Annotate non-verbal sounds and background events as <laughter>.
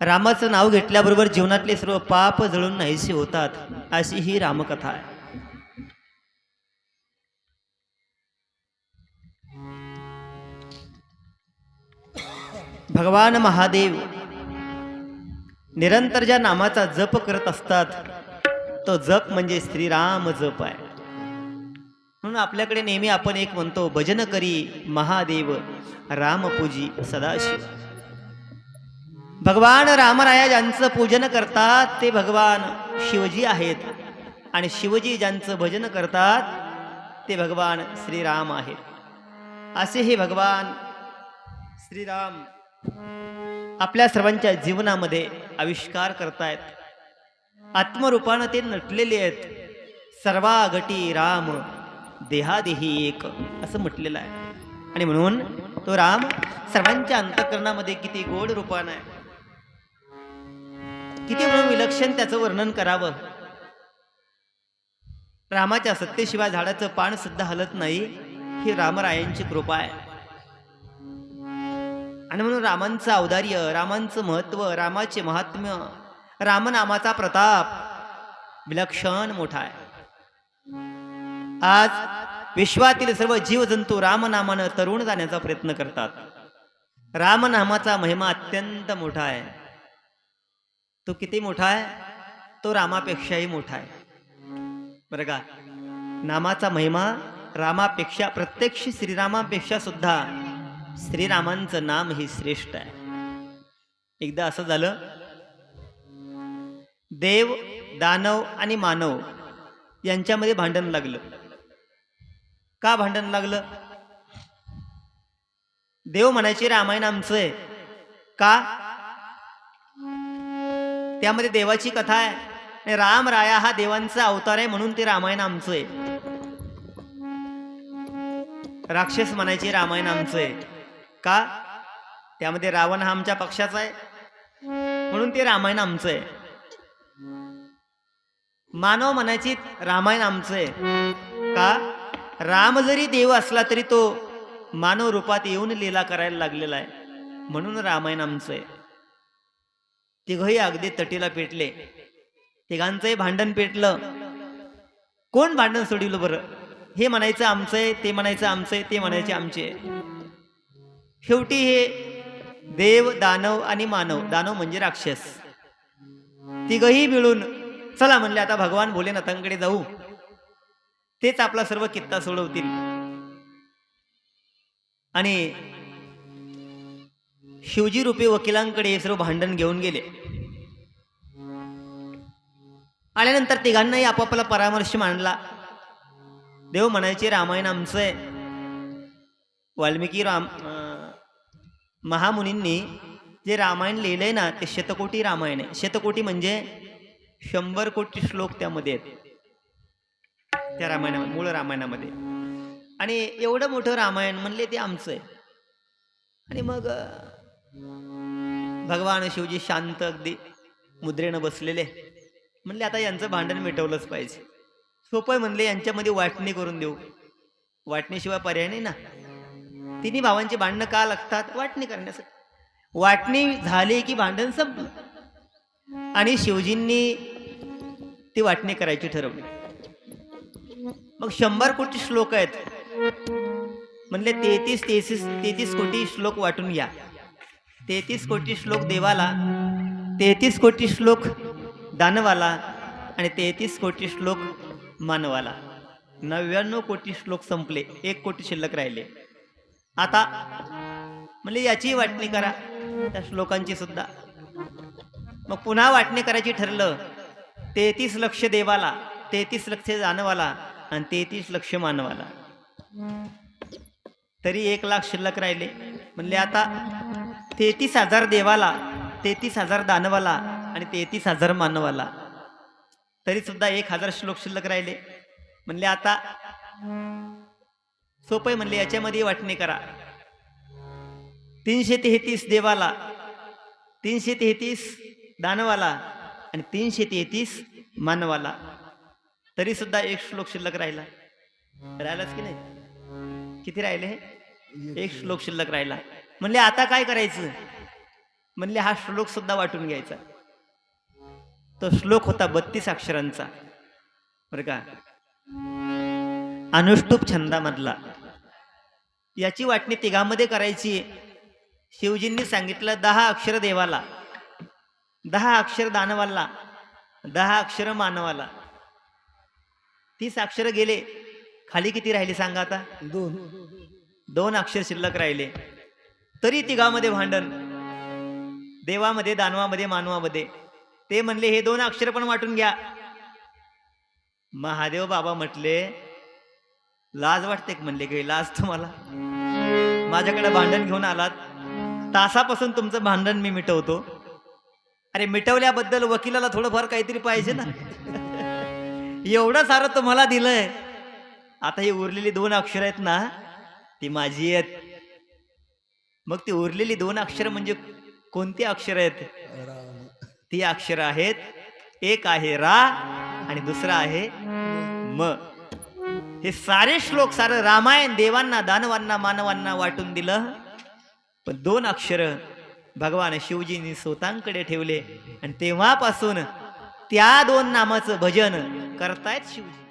रामाचं नाव घेतल्याबरोबर जीवनातले सर्व पाप जळून नाहीसे होतात अशी ही रामकथा आहे. भगवान महादेव निरंतर ज्या नामाचा जप करत असतात तो जप म्हणजे श्रीराम जप आहे. म्हणून आपल्याकडे नेहमी आपण एक म्हणतो भजन करी महादेव रामपूजी सदाशिव. भगवान रामराया ज्यांचं पूजन करतात ते भगवान शिवजी आहेत. आणि शिवजी ज्यांचं भजन करतात ते भगवान श्रीराम आहेत. असे हे भगवान श्रीराम आपल्या सर्वांच्या जीवनामध्ये आविष्कार करतायत. आत्मरूपानं ते नटलेले आहेत. सर्वागटी राम देहादेही एक असं म्हटलेलं आहे. आणि म्हणून तो राम सर्वांच्या अंतकरणामध्ये किती गोड रूपानं आहे. किती म्हणून विलक्षण त्याचं वर्णन करावं? रामाच्या सत्तेशिवाय झाडाचं पान सुद्धा हलत नाही ही रामरायांची कृपा आहे. आणि म्हणून रामांचं औदार्य रामांचं महत्त्व रामाचे महात्म्य रामनामाचा प्रताप विलक्षण मोठा आहे. आज विश्वातील सर्व जीवजंतू रामनामानं तरुण जाण्याचा प्रयत्न करतात. रामनामाचा महिमा अत्यंत मोठा आहे. तो किती मोठा आहे? तो रामापेक्षाही मोठा आहे. बरं का? नामाचा महिमा रामापेक्षा प्रत्यक्ष श्रीरामापेक्षा सुद्धा श्रीरामांचं नाम हे श्रेष्ठ आहे. एकदा असं झालं देव दानव आणि मानव यांच्यामध्ये भांडण लागलं. का भांडण लागलं? देव म्हणायचे रामायण आमचं आहे. का? त्यामध्ये देवाची कथा आहे. आणि राम राया हा देवांचा अवतार आहे म्हणून ते रामायण आमचं आहे. राक्षस म्हणायचे रामायण आमचं आहे. का? त्यामध्ये रावण हा आमच्या पक्षाचा आहे. म्हणून ते रामायण आमचं आहे. मानव म्हणायची रामायण आमचं आहे. का? राम जरी देव असला तरी तो मानव रूपात येऊन लीला करायला लागलेला आहे. म्हणून रामायण आमचं आहे. तिघही अगदी तटीला पेटले. तिघांचंही भांडण पेटलं. कोण भांडण सोडिलं बरं? हे म्हणायचं आमचं आहे ते म्हणायचं आमचं आहे ते म्हणायचे आमचे शेवटी हे देव दानव आणि मानव दानव म्हणजे राक्षस. तिघही मिळून चला म्हणले आता भगवान भोलेनाथांकडे जाऊ. तेच आपला सर्व कित्ता सोडवतील. आणि शिवजी रूपी वकिलांकडे हे सर्व भांडण घेऊन गेले. आल्यानंतर तिघांनाही आपापला परामर्श मांडला. देव म्हणायचे रामायण आमचं आहे. वाल्मिकी राम महामुनींनी जे रामायण लिहिलंय ना ते शतकोटी रामायण आहे. शतकोटी म्हणजे शंभर कोटी श्लोक त्यामध्ये आहेत. त्या रामायणामध्ये मूळ रामायणामध्ये. आणि एवढं मोठं रामायण म्हणले ते आमचं आहे. आणि मग भगवान शिवजी शांत अगदी मुद्रेनं बसलेले. म्हणले आता यांचं भांडण मिटवलंच पाहिजे. सोपं आहे म्हणले यांच्यामध्ये वाटणी करून देऊ. वाटणीशिवाय पर्याय नाही ना. तिन्ही भावांची भांडणं का लागतात? वाटणी करण्यासाठी. वाटणी झाली की भांडण संपलं. आणि शिवजींनी ती वाटणी करायची ठरवली. मग शंभर कोटी श्लोक आहेत. म्हणले तेहतीस तेहतीस तेहतीस कोटी श्लोक वाटून घ्या. तेहतीस कोटी श्लोक देवाला तेहतीस कोटी श्लोक दानवाला आणि तेहतीस कोटी श्लोक मानवाला. नव्याण्णव कोटी श्लोक संपले एक कोटी शिल्लक राहिले. आता म्हणजे याची वाटणी करा त्या श्लोकांची सुद्धा. मग पुन्हा वाटणी करायची ठरलं तेहतीस लक्ष देवाला तेहतीस लक्ष दानवाला आणि तेहतीस लक्ष मानवाला. तरी एक लाख शिल्लक राहिले. म्हणले आता तेहतीस हजार देवाला तेहतीस हजार दानवाला आणि तेहतीस हजार मानवाला. तरी सुद्धा एक हजार श्लोक शिल्लक राहिले. म्हणले आता सोपं म्हणले याच्यामध्ये वाटणी करा. तीनशे तेहतीस देवाला तीनशे तेहतीस दानवाला आणि तीनशे तेहतीस मानवाला. तरी सुद्धा एक श्लोक शिल्लक राहिला. राहिलाच की नाही? किती राहिले? हे एक श्लोक शिल्लक राहिला. म्हणले आता काय करायचं? म्हणले हा श्लोक सुद्धा वाटून घ्यायचा. तो श्लोक होता बत्तीस अक्षरांचा. बरं का? अनुष्टुप छंदामधला. याची वाटणी तिघामध्ये करायची. शिवजींनी सांगितलं दहा अक्षर देवाला. दहा अक्षर दानवाला. दहा अक्षर मानवाला. तीस अक्षर गेले. खाली किती राहिले सांगा आता? दोन. दोन अक्षर शिल्लक राहिले. तरी तिघामध्ये भांडण. देवामध्ये दानवामध्ये मानवामध्ये. ते म्हणले हे दोन अक्षर पण वाटून घ्या. महादेव बाबा म्हटले लाज वाटते म्हणले काही लाज तुम्हाला? माझ्याकडे भांडण घेऊन आलात. तासापासून तुमचं भांडण मी मिटवतो. अरे मिटवल्याबद्दल वकिलाला थोडंफार काहीतरी पाहिजे ना. <laughs> एवढं सारं तुम्हाला दिलंय. आता ही उरलेली दोन अक्षर आहेत ना ती माझी आहेत. मग ती उरलेली दोन अक्षर म्हणजे कोणती अक्षर आहेत? ती अक्षर आहेत एक आहे रा आणि दुसरा आहे म. हे सारे श्लोक सारं रामायण देवांना दानवांना मानवांना वाटून दिलं. पण दोन अक्षर भगवान शिवजींनी स्वतःकडे ठेवले. आणि तेव्हापासून त्या दोन नामाचं भजन करतायत शिवजी.